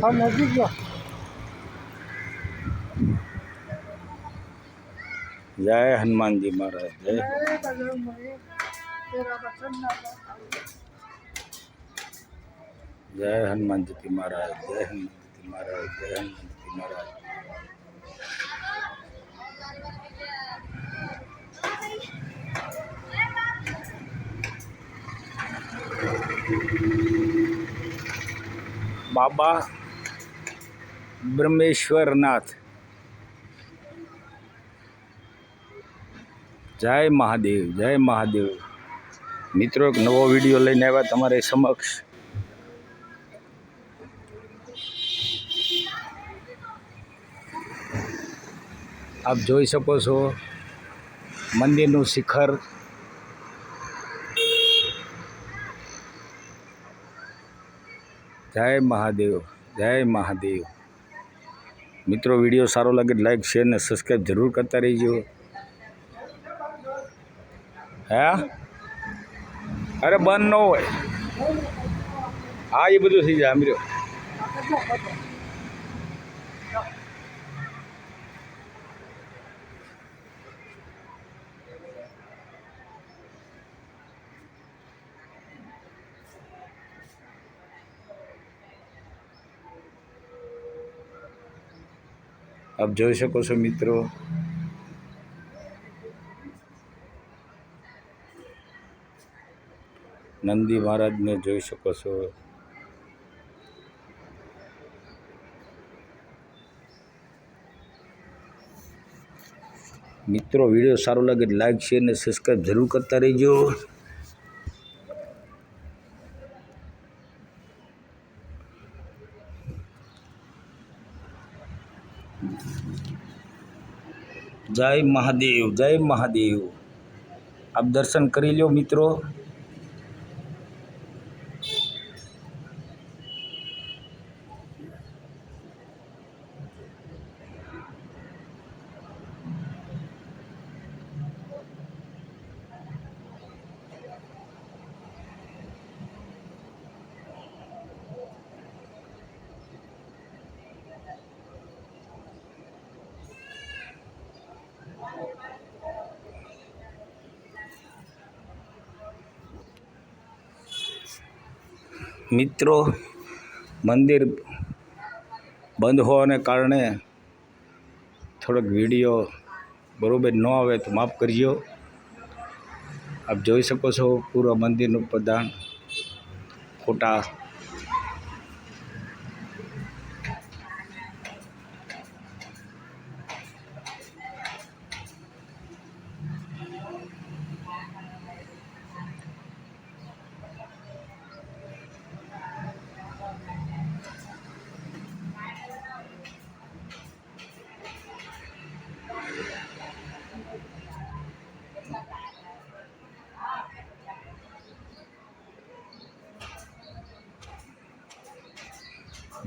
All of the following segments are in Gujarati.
હા નજીક જો. જય હનુમાનજી મહારાજ જય. જય હનુમાનજી મહારાજ જય હનુમાનજી મહારાજ જય હનુમાનજી મહારાજ. બાબા બ્રહ્મેશ્વરનાથ. જય મહાદેવ જય મહાદેવ. મિત્રો, એક નવો વીડિયો લઈને આવ્યા તમારી સમક્ષ. આપ જોઈ શકો છો મંદિરનું શિખર. જય મહાદેવ જય મહાદેવ. મિત્રો, વીડિયો સારો લાગે લાઈક શેર ને સબસ્ક્રાઈબ જરૂર કરતા રહીજો. હે? અરે, બંધ ન હોય. હા, એ બધું થઈ જાય અમીરો આપ જોઈ શકો છો મિત્રો. નંદી મહારાજને જોઈ શકો છો. મિત્રો, વીડિયો સારો લાગે લાઈક શેર અને સબસ્ક્રાઈબ જરૂર કરતા રહેજો. જય મહાદેવ જય મહાદેવ. આપ દર્શન કરી લો મિત્રો. મિત્રો, મંદિર બંધ હોવાને કારણે થોડોક વીડિયો બરાબર ન આવે તો માફ કરજો. આપ જોઈ શકો છો પૂરા મંદિરનું પ્રદાન ફોટા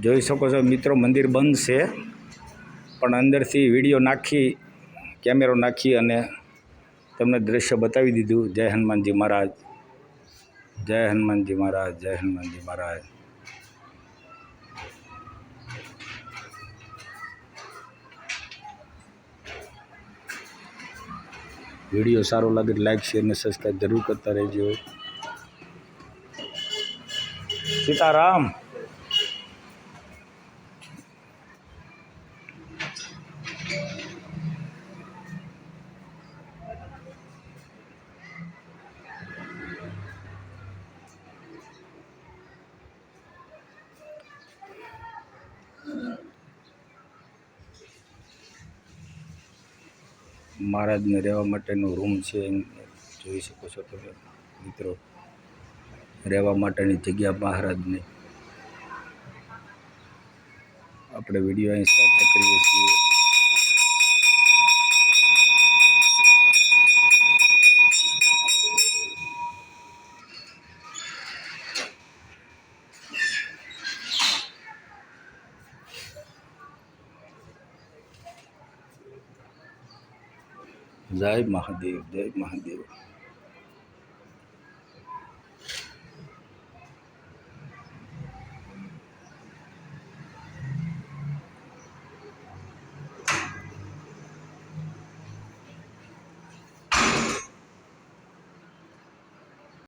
જોઈ શકો છો મિત્રો, મંદિર બંધ છે. પણ અંદરથી વીડિયો નાખી, કેમેરો નાખી અને તમને દ્રશ્ય બતાવી દીધું. જય હનુમાનજી મહારાજ. જય હનુમાનજી મહારાજ, જય હનુમાનજી મહારાજ. વીડિયો સારો લાગે લાઈક, શેર અને સબસ્ક્રાઈબ જરૂર કરતા રહેજો. સીતારામ! મહારાજને રહેવા માટેનો રૂમ છે જોઈ શકો છો તમે, મિત્રો. રહેવા માટેની જગ્યા મહારાજને. આપણે વીડિયો અહીં સ્ટોપ કરીએ છીએ. જય મહાદેવ જય મહાદેવ.